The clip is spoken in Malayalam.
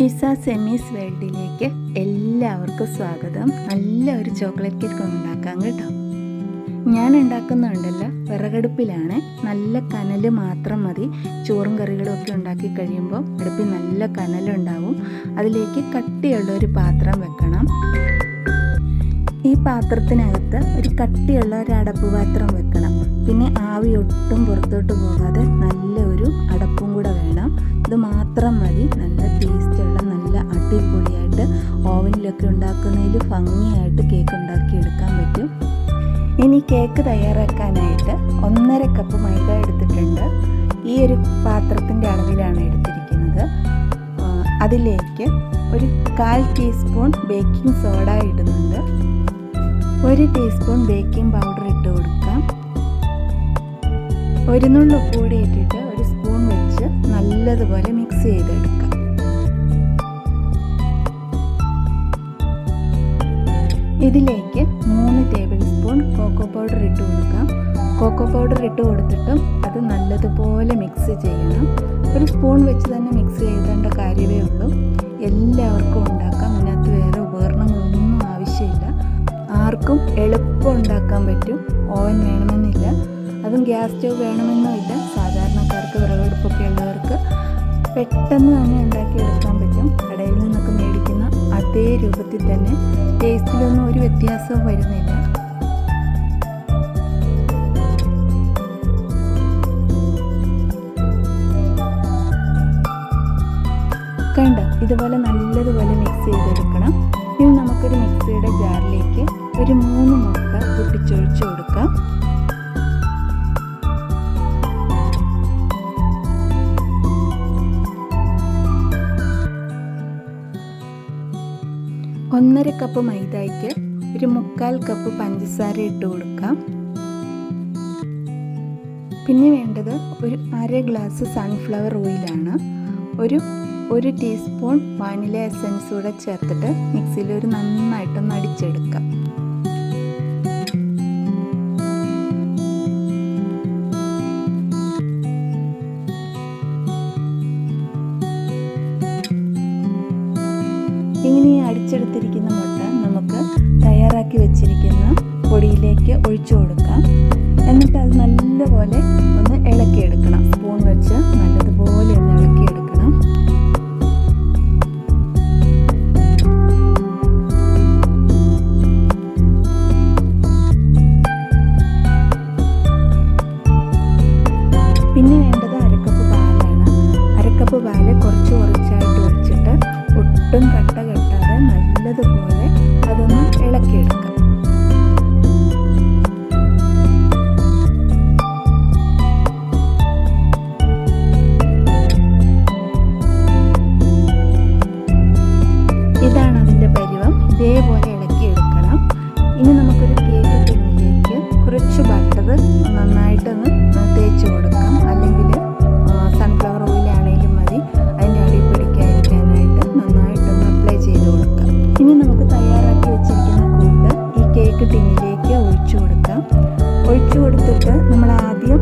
ഇസ സെമീസ് വേൾഡിലേക്ക് എല്ലാവർക്കും സ്വാഗതം. നല്ല ഒരു ചോക്ലേറ്റ് കേക്ക് ഉണ്ടാക്കാം കേട്ടോ. ഞാൻ ഉണ്ടാക്കുന്നുണ്ടല്ലോ വിറകടുപ്പിലാണ്. നല്ല കനൽ മാത്രം മതി. ചോറും കറികളും ഒക്കെ ഉണ്ടാക്കി കഴിയുമ്പോൾ അടുപ്പിൽ നല്ല കനലുണ്ടാവും. അതിലേക്ക് കട്ടിയുള്ള ഒരു പാത്രം വെക്കണം. ഈ പാത്രത്തിനകത്ത് ഒരു കട്ടിയുള്ള ഒരു അടപ്പ് പാത്രം വെക്കണം. പിന്നെ ആവി ഒട്ടും പുറത്തോട്ട് പോകാതെ നല്ല ഒരു അടപ്പും കൂടെ വേണം. ഇത് മാത്രം മതി. നല്ല ടേസ്റ്റുള്ള നല്ല അടിപൊളിയായിട്ട് ഓവനിലൊക്കെ ഉണ്ടാക്കുന്നതിൽ ഭംഗിയായിട്ട് കേക്ക് ഉണ്ടാക്കി എടുക്കാൻ പറ്റും. ഇനി കേക്ക് തയ്യാറാക്കാനായിട്ട് ഒന്നര കപ്പ് മൈദ എടുത്തിട്ടുണ്ട്. ഈ ഒരു പാത്രത്തിന്റെ അളവിലാണ് എടുത്തിരിക്കുന്നത്. അതിലേക്ക് ഒരു കാൽ ടീസ്പൂൺ ബേക്കിംഗ് സോഡ ഇടുന്നുണ്ട്. ഒരു ടീസ്പൂൺ ബേക്കിംഗ് പൗഡർ ഒരു നുള്ളു കൂടി ഇട്ടിട്ട് ഒരു സ്പൂൺ വെച്ച് നല്ലതുപോലെ മിക്സ് ചെയ്തെടുക്കാം. ഇതിലേക്ക് മൂന്ന് ടേബിൾ സ്പൂൺ കോക്കോ പൗഡർ ഇട്ട് കൊടുക്കാം. കോക്കോ പൗഡർ ഇട്ട് കൊടുത്തിട്ടും അത് നല്ലതുപോലെ മിക്സ് ചെയ്യണം. ഒരു സ്പൂൺ വെച്ച് തന്നെ മിക്സ് ചെയ്തേണ്ട കാര്യമേ ഉള്ളൂ. എല്ലാവർക്കും ഉണ്ടാക്കാം. ഇതിനകത്ത് വേറെ ഉപകരണങ്ങളൊന്നും ആവശ്യമില്ല. ആർക്കും എളുപ്പം ഉണ്ടാക്കാൻ പറ്റും. ഓവൻ വേണമെന്നില്ല. അതും ഗ്യാസ് സ്റ്റവ് വേണമെന്നുമില്ല. സാധാരണക്കാർക്ക് വിറകടുപ്പൊക്കെ ഉള്ളവർക്ക് പെട്ടെന്ന് തന്നെ ഉണ്ടാക്കി എടുക്കാൻ പറ്റും. കടയിൽ നിന്നൊക്കെ മേടിക്കുന്ന അതേ രൂപത്തിൽ തന്നെ ടേസ്റ്റിലൊന്നും ഒരു വ്യത്യാസവും വരുന്നില്ല. കണ്ട? ഇതുപോലെ നല്ലതുപോലെ മിക്സ് ചെയ്തെടുക്കണം. ഇനി നമുക്കൊരു മിക്സിയുടെ ജാറിലേക്ക് ഒരു മൂന്ന് മുട്ട പൊട്ടിച്ചൊഴിച്ച് കൊടുക്കാം. ഒന്നര കപ്പ് മൈദയ്ക്ക് ഒരു മുക്കാൽ കപ്പ് പഞ്ചസാര ഇട്ട് കൊടുക്കാം. പിന്നെ വേണ്ടത് ഒരു അര ഗ്ലാസ് സൺഫ്ലവർ ഓയിലാണ് ഒരു ഒരു ടീസ്പൂൺ വാനില എസൻസ് കൂടെ ചേർത്തിട്ട് മിക്സിയിൽ ഒരു നന്നായിട്ടൊന്ന് അടിച്ചെടുക്കാം. അടിച്ചെടുത്തിരിക്കുന്ന മുട്ട നമുക്ക് തയ്യാറാക്കി വെച്ചിരിക്കുന്ന പൊടിയിലേക്ക് ഒഴിച്ചു കൊടുക്കാം. എന്നിട്ട് അത് നല്ലപോലെ ഒന്ന് ഇളക്കിയെടുക്കണം. സ്പൂൺ വെച്ച് നല്ലതുപോലെ ഒന്ന് ഇളക്കി ഒഴിച്ചു കൊടുക്കാം. ഒഴിച്ചു കൊടുത്തിട്ട് നമ്മൾ ആദ്യം